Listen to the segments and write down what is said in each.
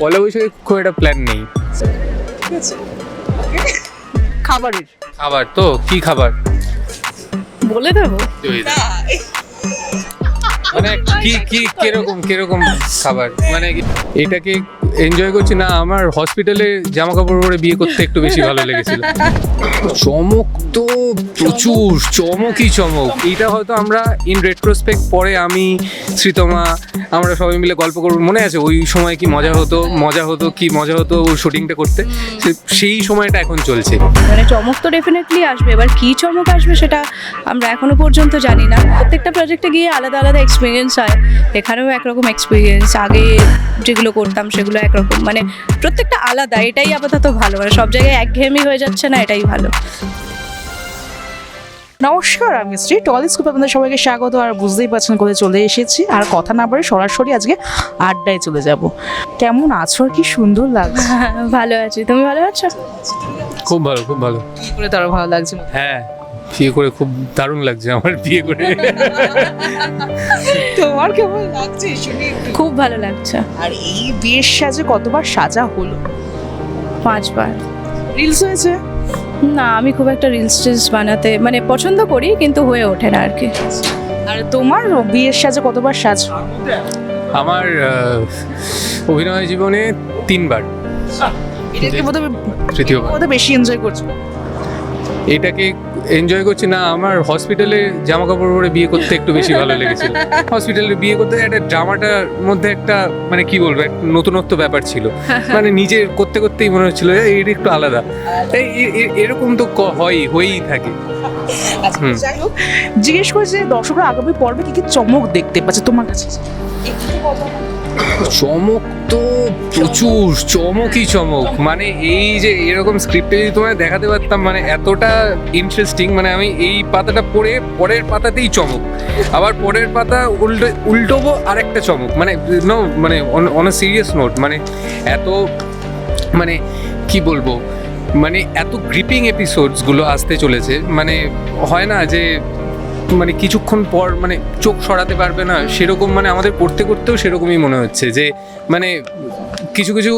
পয়লা বৈশাখে খুব একটা প্ল্যান নেই। খাবারের। খাবার তো কি খাবার? বলে দেবো। মানে কি কি কীরকম কীরকম খাবার? মানে এটাকে এনজয় করছি না আমার হসপিটালে জামা কাপড় পরে বিয়ে করতে একটু বেশি ভালো লেগেছিল। চমক তো প্রচুর চমকই চমক। এইটা হয়তো আমরা ইন রেট্রোস্পেক্ট পরে আমি শ্রীতমা আমরা সবাই মিলে গল্প করব মনে আছে ওই সময় কি মজা হতো মজা হতো কি মজা হতো ওই শুটিংটা করতে? সেই সময়টা এখন চলছে। মানে চমক তো ডেফিনেটলি আসবে এবার কি চমক আসবে সেটা আমরা এখনও পর্যন্ত জানি না। প্রত্যেকটা প্রজেক্টে গিয়ে আলাদা আলাদা এক্সপিরিয়েন্স হয় এখানেও একরকম এক্সপিরিয়েন্স আগে যেগুলো করতাম সেগুলো একরকম। মানে প্রত্যেকটা আলাদা এটাই আপাতত ভালো। মানে সব জায়গায় একঘেয়েমি হয়ে যাচ্ছে না এটাই ভালো। নমস্কার আমি শ্রী টলিস্কোপ আপনাদের সবাইকে স্বাগত। আর বুঝতেই পারছেন কোথায় চলে এসেছি। আর কথা না বলে সরাসরি আজকে আড্ডায় চলে যাব। কেমন আছো আর কি সুন্দর লাগছে? ভালো আছি। তুমি ভালো আছো? খুব ভালো খুব ভালো। কি করে তারও ভালো লাগছে? হ্যাঁ। বিয়ে করে খুব দারুণ লাগছে আমার বিয়ে করে। তোমার কেমন লাগছে শুনি খুব ভালো লাগছে। আর এই বিয়ের সাজে কতবার সাজা হলো? পাঁচবার। রিলস হয়েছে? না আমি খুব একটা রিলস টিলস বানাতে মানে পছন্দ করি কিন্তু হয়ে ওঠে না আর কি। আর তোমার বিয়ের সাজে কতবার সাজ? আমার অভিনয় জীবনে তিনবার। এটাকে বোধহয় তৃতীয়বার। বোধহয় বেশি এনজয় করছ। এটাকে এনজয় করছি। না আমার হসপিটালে জামা কাপড় পরে বিয়ে করতে একটু বেশি ভালো লেগেছিল। হসপিটালে বিয়ে করতে একটা ড্রামাটার মধ্যে একটা মানে কি বলব একটা নতুনত্ব ব্যাপার ছিল। মানে নিজের করতে করতেই মনে হচ্ছিল "এ, এটা একটু আলাদা। এ- এরকম তো ক- হয়ই হয়েই থাকে। আচ্ছা হুম। যাই হোক জিজ্ঞেস করে যে দর্শকরা আগামী পর্বে কি কি চমক দেখতে পাচ্ছে তোমার কাছে? চমক তো প্রচুর চমকই চমক। মানে এই যে এরকম স্ক্রিপ্টে যদি তোমায় দেখাতে পারতাম মানে এতটা ইন্টারেস্টিং মানে আমি এই পাতাটা পড়ে পরের পাতাতেই চমক। আবার পরের পাতা উল্টো, উল্টোবো আরেকটা চমক। মানে নো মানে অন সিরিয়াস নোট মানে এত মানে কি বলব? মানে এত গ্রিপিং এপিসোডসগুলো আসতে চলেছে। মানে হয় না যে মানে কিছুক্ষণ পর মানে চোখ সরাতে পারবে না, সেরকম মানে আমাদের করতে করতেও সেরকমই মনে হচ্ছে যে মানে কিছু কিছু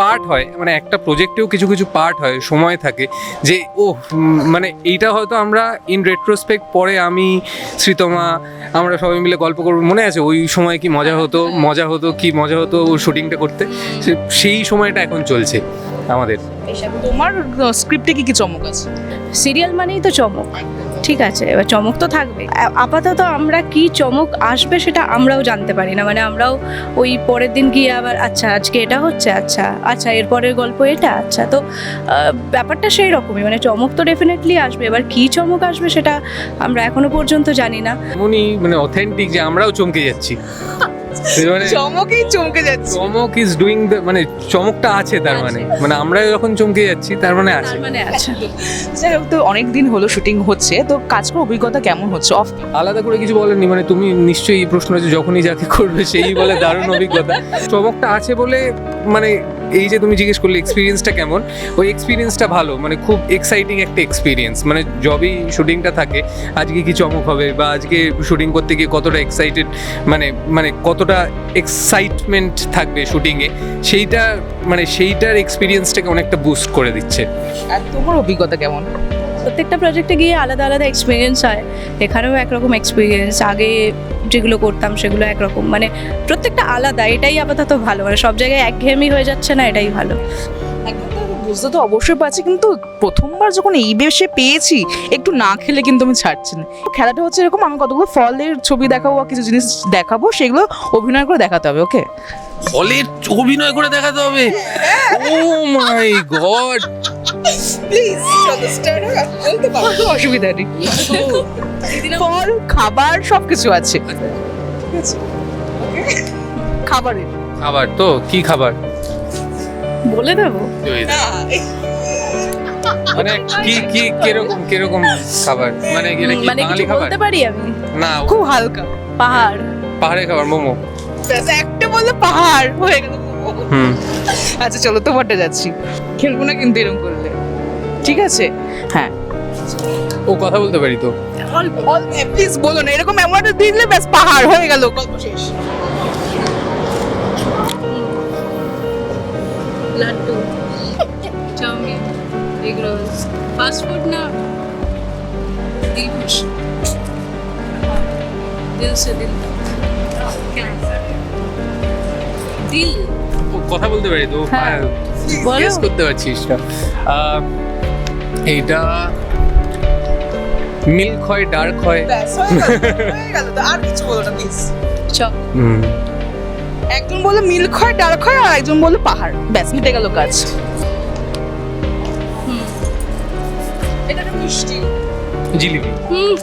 পার্ট হয় মানে একটা প্রজেক্টেও কিছু কিছু পার্ট হয়, সময় থাকে যে ও মানে এইটা হয়তো আমরা ইন রেট্রোস্পেক্ট পরে আমি, শ্রীতমা, আমরা সবাই মিলে গল্প করব, মনে আছে ওই সময় কি মজা হতো মজা হতো কি মজা হতো শুটিংটা করতে? সেই সময়টা এখন চলছে আমাদের। তোমার স্ক্রিপ্টে কি কি চমক আছে? সিরিয়াল মানেই তো চমক। ঠিক আছে এবার চমক তো থাকবে। আপাতত আমরা কি চমক আসবে সেটা আমরাও জানতে পারি না। মানে আমরাও ওই পরের দিন গিয়ে আবার আচ্ছা আজকে এটা হচ্ছে আচ্ছা আচ্ছা এরপরের গল্প এটা আচ্ছা তো ব্যাপারটা সেই রকমই। মানে চমক তো ডেফিনেটলি আসবে। এবার কি চমক আসবে সেটা আমরা এখনও পর্যন্ত জানি না। এমনই মানে অথেন্টিক যে আমরাও চমকে যাচ্ছি। মানে চমকেই চমকে যাচ্ছে। চমক ইজ ডুইং দ্য মানে চমকটা আছে তার মানে। মানে আমরা যখন চমকে যাচ্ছি তার মানে আছে। মানে আচ্ছা যাই হোক তো অনেক দিন হলো শুটিং হচ্ছে তো কাজ করার অভিজ্ঞতা কেমন হচ্ছে? অফ আলাদা করে কিছু বলেননি মানে তুমি নিশ্চয়ই প্রশ্ন যে যখনই যাকে করবে সেই বলে দারুণ অভিজ্ঞতা। চমকটা আছে বলে মানে এই যে তুমি জিজ্ঞেস করলে এক্সপিরিয়েন্সটা কেমন? ওই এক্সপিরিয়েন্সটা ভালো মানে খুব এক্সাইটিং একটা এক্সপিরিয়েন্স মানে যবেই শুটিংটা থাকে আজকে কি চমক হবে বা আজকে শুটিং করতে গিয়ে কতটা এক্সাইটেড মানে মানে কতটা এক্সাইটমেন্ট থাকবে শুটিংয়ে সেইটা মানে সেইটার এক্সপিরিয়েন্সটাকে অনেকটা বুস্ট করে দিচ্ছে। আর তোমার অভিজ্ঞতা কেমন? প্রত্যেকটা প্রজেক্টে গিয়ে আলাদা আলাদা এক্সপিরিয়েন্স হয়। এখানেও একরকম এক্সপিরিয়েন্স আগে যেগুলো করতাম সেগুলো একরকম। মানে প্রত্যেকটা আলাদা এটাই আপাতত ভালো। মানে সব জায়গায় একঘেয়েমি হয়ে যাচ্ছে না এটাই ভালো। বুঝতে তো অবশ্যই পারছি কিন্তু প্রথমবার যখন এই বেশে পেয়েছি একটু না খেলে কিন্তু আমি ছাড়ছি না। খেলাটা হচ্ছে এরকম আমি কতগুলো ফলের ছবি দেখাবো বা কিছু জিনিস দেখাবো সেগুলো অভিনয় করে দেখাতে হবে ওকে? হলের অভিনয় করে দেখাতে হবে? ও মাই গড অসুবিধা নেই। ফল খাবার সব কিছু আছে। খাবারের। খাবার তো কি খাবার? বলে দেবো? মানে কি কি কীরকম কীরকম খাবার? মানে কি মানে বাঙালি খাবার? বলতে পারি আমি? না খুব হালকা পাহাড়। পাহাড়ে খাবার মোমো। ব্যাস একটা বললে পাহাড় হয়ে গেল হুম। আচ্ছা চলো তোমারটা যাচ্ছি। খেলব না কিন্তু এরকম করলে। ঠিক আছে? হ্যাঁ। ও কথা বলতে পারি তো? প্লিজ বলো না এরকম একটা দিলে ব্যাস পাহাড় হয়ে গেল গল্প শেষ। লাড্ডু। চাউমিন এগুলো ফাস্ট ফুড না? খুশ দিল সে দিল। দিল। ও, কথা বলতে পারি তো? হ্যাঁ। গেস করতে পারছিস এইটা মিল্ক হয় ডার্ক হয়? হয়ে হয়ে আর কিছু বলো না প্লিজ চক হুম। একজন বলে মিল্ক হয় ডার্ক হয় আর একজন বলে পাহাড়। ব্যাস মিটে গেল কাজ। হুম। এটা একটা মিষ্টি। জিলিপি। হুম।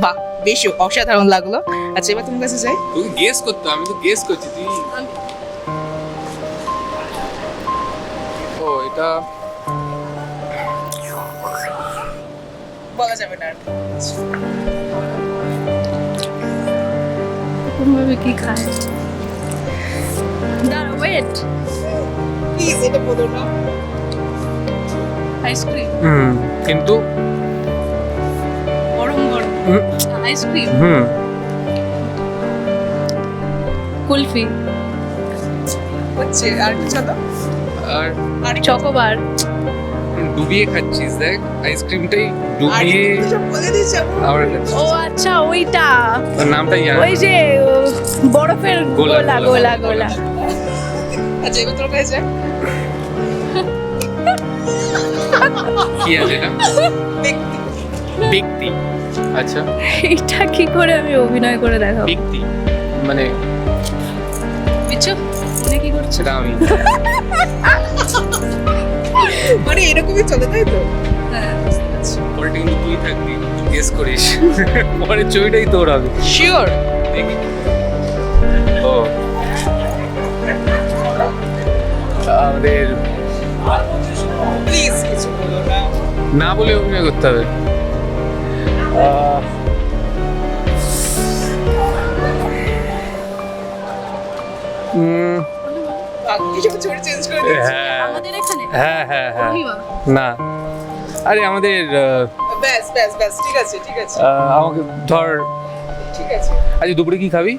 বাহ বেশ অসাধারণ লাগল। আচ্ছা এবার তোমার কাছে যাই। তুই গেস করতে আমি তো গেস করছি তুই। ও এটা বলা যাবে না আর। কোনভাবে কি খায়? দাঁড়া ওয়েট প্লিজ এটা বলো না। আইসক্রিম হুম কিন্তু গরম গরম। হুম, আইসক্রিম হুম। কুলফি। হচ্ছে আর কিছু আর আর চকোবার। ডুবিয়ে খাচ্ছিস দেখ। আইসক্রিমটাই ডুবিয়ে। আবার ও আচ্ছা ওইটা। ওর নামটাই জানি ওই যে ও, বরফের গোলা, গোলা গোলা, আচ্ছা এবার তোমার কাছে কি আছে এটা? ব্যক্তি। আচ্ছা। এইটা কি করে আমি অভিনয় করে দেখাবো? ব্যক্তি। মানে বিচ্ছু মনে কি করছ? সেটা আমি। মানে এরকমই চলে তাই তো? হ্যাঁ কিন্তু তুই থাকবি গেস করিস। পরের ছবিটাই তোর হবে। শিওর দেখি। ও। আমাদের প্লিজ কিছু বলো না। না বলে অভিনয় করতে হবে। আহ, উম, বাকি সব ছবি চেঞ্জ করে দিয়েছি। হ্যাঁ। আমাদের এখানে? হ্যাঁ হ্যাঁ হ্যাঁ। না। আরে আমাদের ব্যাস ব্যাস ব্যাস ঠিক আছে ঠিক আছে। আমাকে ধর। ঠিক আছে। আজ দুপুরে কি খাবি?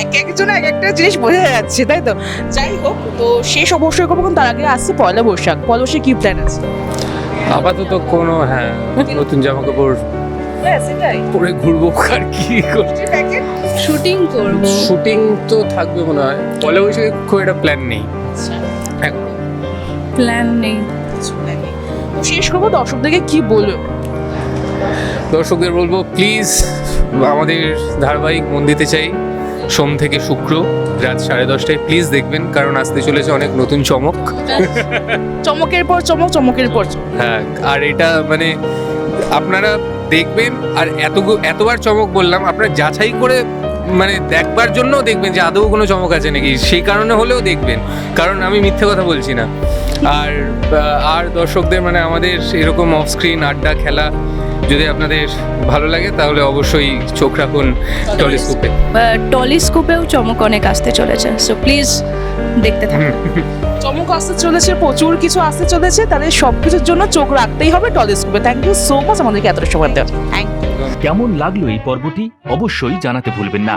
এক একজন এক একটা জিনিস বোঝা যাচ্ছে তাই তো? যাই হোক তো শেষ অবশ্যই করব কিন্তু তার আগে আসছে পয়লা বৈশাখ। পয়লা বৈশাখ কি প্ল্যান আছে? আপাতত কোনো হ্যাঁ নতুন জামা কাপড় হ্যাঁ পরে ঘুরবো আর কি করছি শুটিং করব। শুটিং তো থাকবে মনে হয়। পয়লা বৈশাখে খুব একটা প্ল্যান নেই। এখন। প্ল্যান নেই। শেষ করব দর্শকদেরকে কি বলব? দর্শকদের বলব প্লিজ আমাদের ধারাবাহিক মন দিতে চাই। সোম থেকে শুক্র রাত সাড়ে দশটায় প্লিজ দেখবেন কারণ আসতে চলেছে অনেক নতুন চমক। চমকের পর চমক চমকের পর চমক। হ্যাঁ আর এটা মানে আপনারা দেখবেন আর এত এতবার চমক বললাম, আপনার যাচাই করে মানে দেখবার জন্য দেখবেন যে আদৌ কোনো চমক আছে নাকি। সেই কারণে হলেও দেখবেন, কারণ আমি মিথ্যে কথা বলছি না। আর আর দর্শকদের মানে আমাদের এরকম অফ স্ক্রিন আড্ডা, খেলা যদি আপনাদের ভালো লাগে তাহলে অবশ্যই চোখ রাখুন টলিস্কোপে। টলিস্কোপেও চমক অনেক আসতে চলেছে সো প্লিজ দেখতে থাকুন। চমক আসতে চলেছে প্রচুর কিছু আসতে চলেছে তাহলে সব কিছুর জন্য চোখ রাখতেই হবে টলিস্কোপে। থ্যাংক ইউ সো মাচ আমাদেরকে এতটা সময় দেওয়া থ্যাংক কেমন লাগল এই পর্বটি? অবশ্যই জানাতে ভুলবেন না।